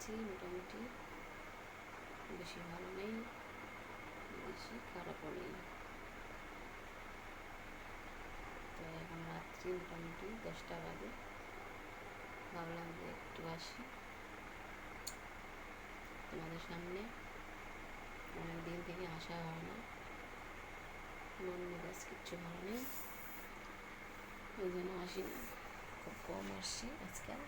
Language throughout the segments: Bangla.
আছি মোটামুটি। বেশি ভালো নেই, বেশি খারাপও নেই। তো এখন রাত্রি মোটামুটি দশটা বাজে। ভাবলাম যে একটু আসি। তোমাদের সামনে। অনেক দিন থেকে আসা হয় না। মন মেজাজ কিচ্ছু ভালো নেই। ওই জন্য আসি না খুব কম আসছি আজকাল।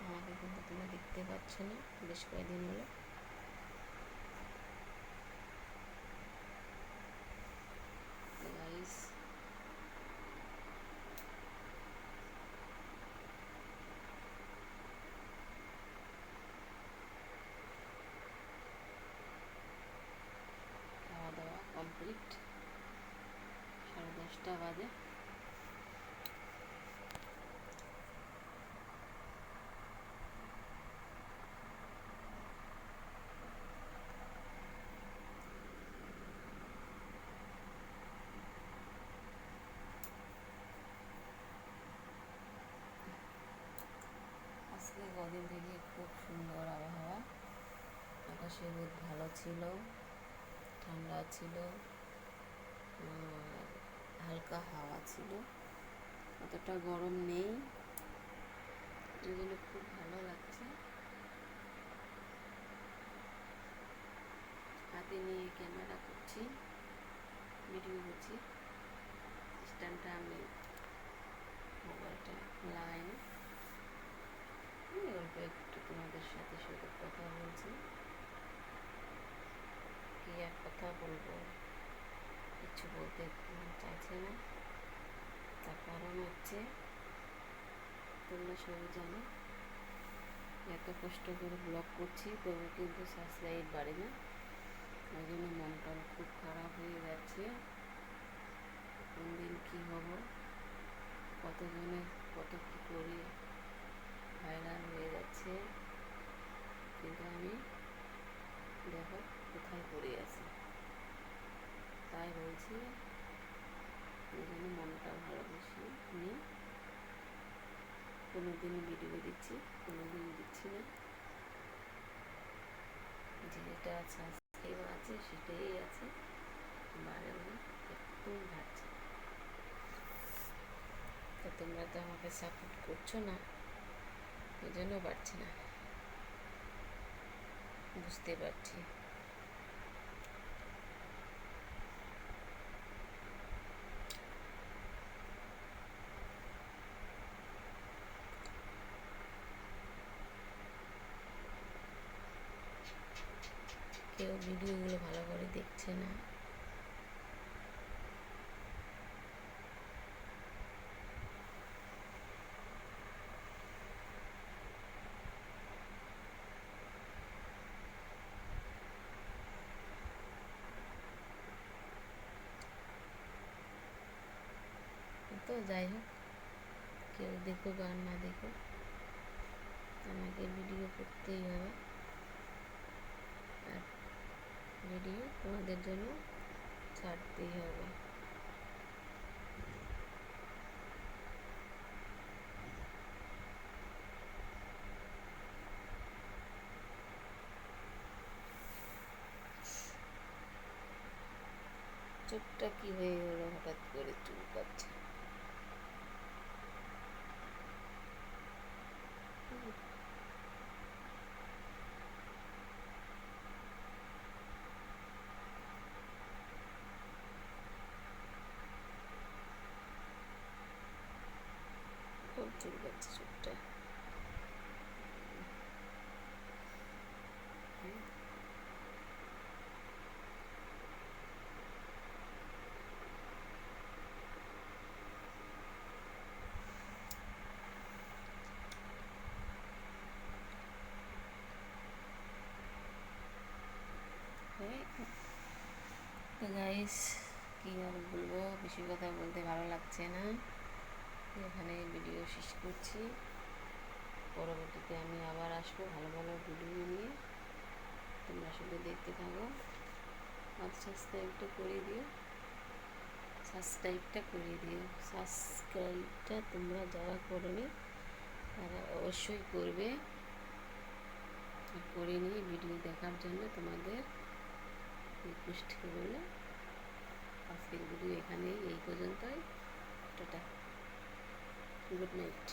আমাকে কিন্তু তোমরা দেখতে পাচ্ছ না। বেশ কয়েকদিন হলো। গাইস খাওয়া দাওয়া কমপ্লিট সাড়ে দশটা বাজে। কদিন থেকে খুব সুন্দর আবহাওয়া। আকাশে রোদ ভালো ছিল, ঠান্ডা ছিল হালকা হাওয়া ছিল। অতটা গরম নেই। জন্য খুব ভালো লাগছে। হাতে নিয়ে ক্যামেরা করছি, ভিডিও করছি। স্ট্যান্ডটা আমি মোবাইলটা লাগাই না আমি অল্প একটু তোমাদের সাথে সাথে কথা বলছি। কি আর কথা বলব? কিছু বলতে চাইছে না। তার কারণ হচ্ছে, তোমরা সবাই জানো, এত কষ্ট করে ব্লগ করছি, তবু কিন্তু সাবস্ক্রাইব বাড়ে না। ওই জন্য মনটা খুব খারাপ হয়ে যাচ্ছে। কোন দিন কী হব? কতজনে কত কী করে ভাইরাল হয়ে যাচ্ছে। কিন্তু আমি দেখো কোথায় পড়ে আছি। তাই বলছি জন্য মনটা ভালো বেশি নেই। কোনো দিন ভিডিও দিচ্ছি কোনো দিন দিচ্ছি না। যেটা সাবস্ক্রাইব আছে, সেটাই আছে। বারে বারে একদম ভাবছি তো তোমরা তো আমাকে সাপোর্ট করছ না। এই জন্য পারছি না। বুঝতে পারছি। কেউ ভিডিওগুলো ভালো করে দেখছে না। তো যাই হোক, কেউ দেখুক আর না দেখুক, আমাকে ভিডিও করতেই হবে। আর ভিডিও তোমাদের জন্য ছাড়তেই হবে। চোখটা কি হয়ে গেলো হঠাৎ করে চুলকাচ্ছে? খুব চুলকাচ্ছে চোখটা তো গাইস কী আর বলব? বেশি কথা বলতে ভালো লাগছে না। শেষ করছি। পরবর্তীতে আমি আবার আসব ভালো ভালো ভিডিও নিয়ে। তোমরা শুধু দেখতে থাকো। আর সাবস্ক্রাইবটা করে দিও। সাবস্ক্রাইবটা করে দিও। সাবস্ক্রাইবটা তোমরা যারা করবে তারা অবশ্যই করবে। করে নিয়ে ভিডিও দেখার জন্য তোমাদের রিকোয়েস্ট করলে আজকের ভিডিও এখানেই এই পর্যন্তই। টাটা। Good night